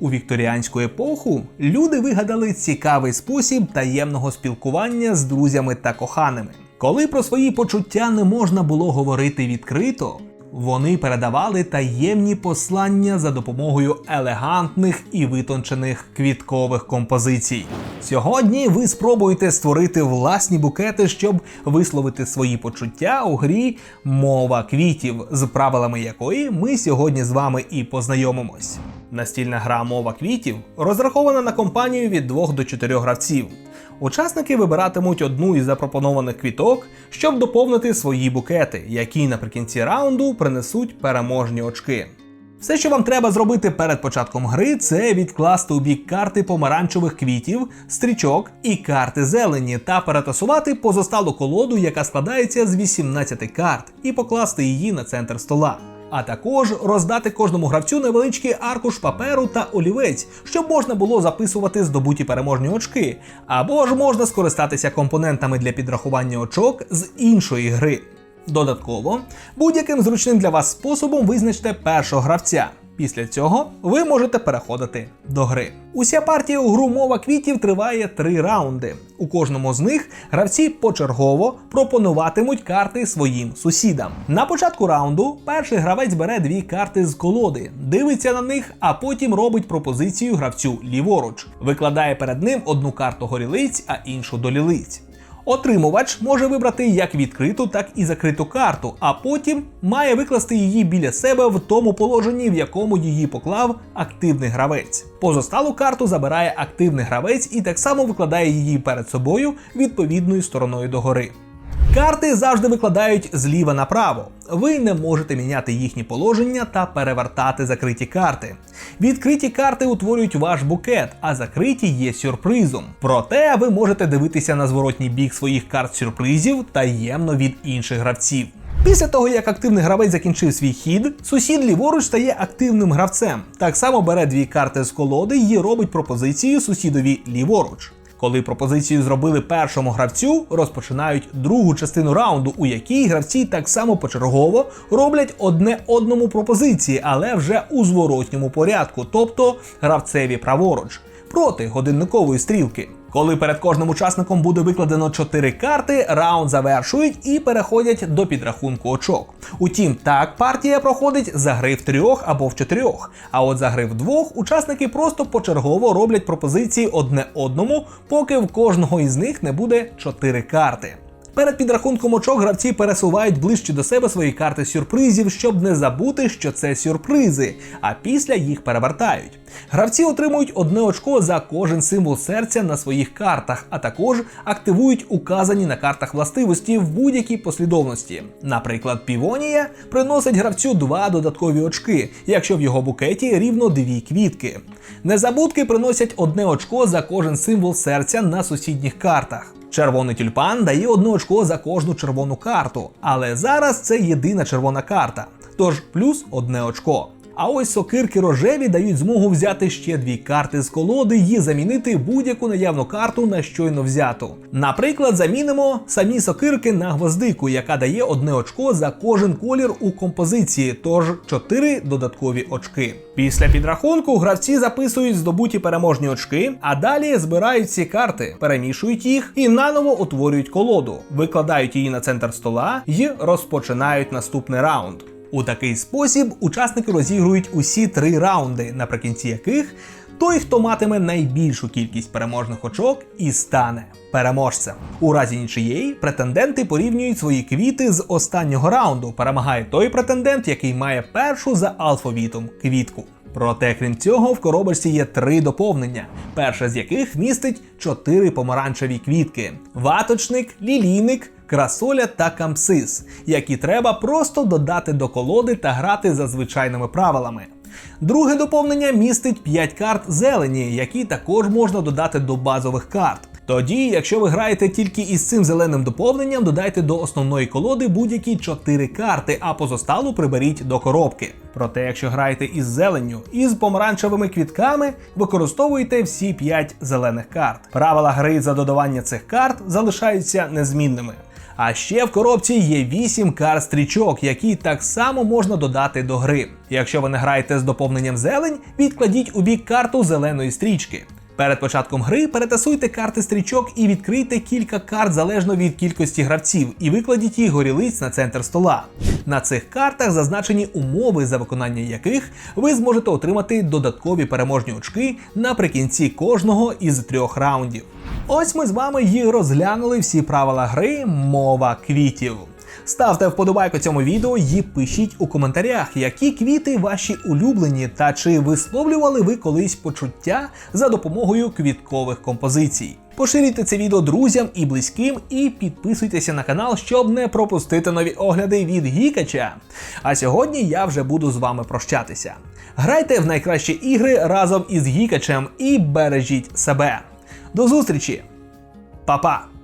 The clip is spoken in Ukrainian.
У вікторіанську епоху люди вигадали цікавий спосіб таємного спілкування з друзями та коханими. Коли про свої почуття не можна було говорити відкрито, вони передавали таємні послання за допомогою елегантних і витончених квіткових композицій. Сьогодні ви спробуєте створити власні букети, щоб висловити свої почуття у грі Мова квітів, з правилами якої ми сьогодні з вами і познайомимось. Настільна гра Мова квітів розрахована на компанію від 2 до 4 гравців. Учасники вибиратимуть одну із запропонованих квіток, щоб доповнити свої букети, які наприкінці раунду принесуть переможні очки. Все, що вам треба зробити перед початком гри, це відкласти у бік карти помаранчевих квітів, стрічок і карти зелені та перетасувати позосталу колоду, яка складається з 18 карт, і покласти її на центр стола. А також роздати кожному гравцю невеличкий аркуш паперу та олівець, щоб можна було записувати здобуті переможні очки, або ж можна скористатися компонентами для підрахування очок з іншої гри. Додатково, будь-яким зручним для вас способом визначте першого гравця. Після цього ви можете переходити до гри. Уся партія у гру мова квітів триває три раунди. У кожному з них гравці почергово пропонуватимуть карти своїм сусідам. На початку раунду перший гравець бере дві карти з колоди, дивиться на них, а потім робить пропозицію гравцю ліворуч, викладає перед ним одну карту горілиць, а іншу до лілиць. Отримувач може вибрати як відкриту, так і закриту карту, а потім має викласти її біля себе в тому положенні, в якому її поклав активний гравець. Позосталу карту забирає активний гравець і так само викладає її перед собою відповідною стороною догори. Карти завжди викладають зліва направо. Ви не можете міняти їхні положення та перевертати закриті карти. Відкриті карти утворюють ваш букет, а закриті є сюрпризом. Проте ви можете дивитися на зворотній бік своїх карт сюрпризів таємно від інших гравців. Після того, як активний гравець закінчив свій хід, сусід ліворуч стає активним гравцем. Так само бере дві карти з колоди і робить пропозицію сусідові ліворуч. Коли пропозицію зробили першому гравцю, розпочинають другу частину раунду, у якій гравці так само почергово роблять одне одному пропозиції, але вже у зворотньому порядку, тобто гравцеві праворуч, проти годинникової стрілки. Коли перед кожним учасником буде викладено 4 карти, раунд завершують і переходять до підрахунку очок. Утім, так партія проходить за гри в трьох або в чотирьох. А от за гри в двох учасники просто почергово роблять пропозиції одне одному, поки в кожного із них не буде 4 карти. Перед підрахунком очок гравці пересувають ближче до себе свої карти сюрпризів, щоб не забути, що це сюрпризи, а після їх перевертають. Гравці отримують одне очко за кожен символ серця на своїх картах, а також активують указані на картах властивості в будь-якій послідовності. Наприклад, півонія приносить гравцю два додаткові очки, якщо в його букеті рівно дві квітки. Незабудки приносять одне очко за кожен символ серця на сусідніх картах. Червоний тюльпан дає одне очко за кожну червону карту, але зараз це єдина червона карта, тож плюс одне очко. А ось сокирки рожеві дають змогу взяти ще дві карти з колоди і замінити будь-яку наявну карту на щойно взяту. Наприклад, замінимо самі сокирки на гвоздику, яка дає одне очко за кожен колір у композиції, тож 4 додаткові очки. Після підрахунку гравці записують здобуті переможні очки, а далі збирають ці карти, перемішують їх і наново утворюють колоду, викладають її на центр стола і розпочинають наступний раунд. У такий спосіб учасники розігрують усі три раунди, наприкінці яких той, хто матиме найбільшу кількість переможних очок, і стане переможцем. У разі нічиєї претенденти порівнюють свої квіти з останнього раунду. Перемагає той претендент, який має першу за алфавітом квітку. Проте, крім цього, в коробочці є три доповнення, перше з яких містить чотири помаранчеві квітки: ваточник, лілійник, красоля та камсис, які треба просто додати до колоди та грати за звичайними правилами. Друге доповнення містить 5 карт зелені, які також можна додати до базових карт. Тоді, якщо ви граєте тільки із цим зеленим доповненням, додайте до основної колоди будь-які 4 карти, а позосталу приберіть до коробки. Проте, якщо граєте із зеленню і з помаранчевими квітками, використовуйте всі 5 зелених карт. Правила гри за додавання цих карт залишаються незмінними. А ще в коробці є 8 карт стрічок, які так само можна додати до гри. Якщо ви не граєте з доповненням зелень, відкладіть у бік карту зеленої стрічки. Перед початком гри перетасуйте карти стрічок і відкрийте кілька карт залежно від кількості гравців, і викладіть їх горілиць на центр стола. На цих картах зазначені умови, за виконання яких ви зможете отримати додаткові переможні очки наприкінці кожного із трьох раундів. Ось ми з вами і розглянули всі правила гри мова квітів. Ставте вподобайку цьому відео і пишіть у коментарях, які квіти ваші улюблені, та чи висловлювали ви колись почуття за допомогою квіткових композицій. Поширюйте це відео друзям і близьким, і підписуйтеся на канал, щоб не пропустити нові огляди від Гікача. А сьогодні я вже буду з вами прощатися. Грайте в найкращі ігри разом із Гікачем і бережіть себе. До зустрічі! Па-па!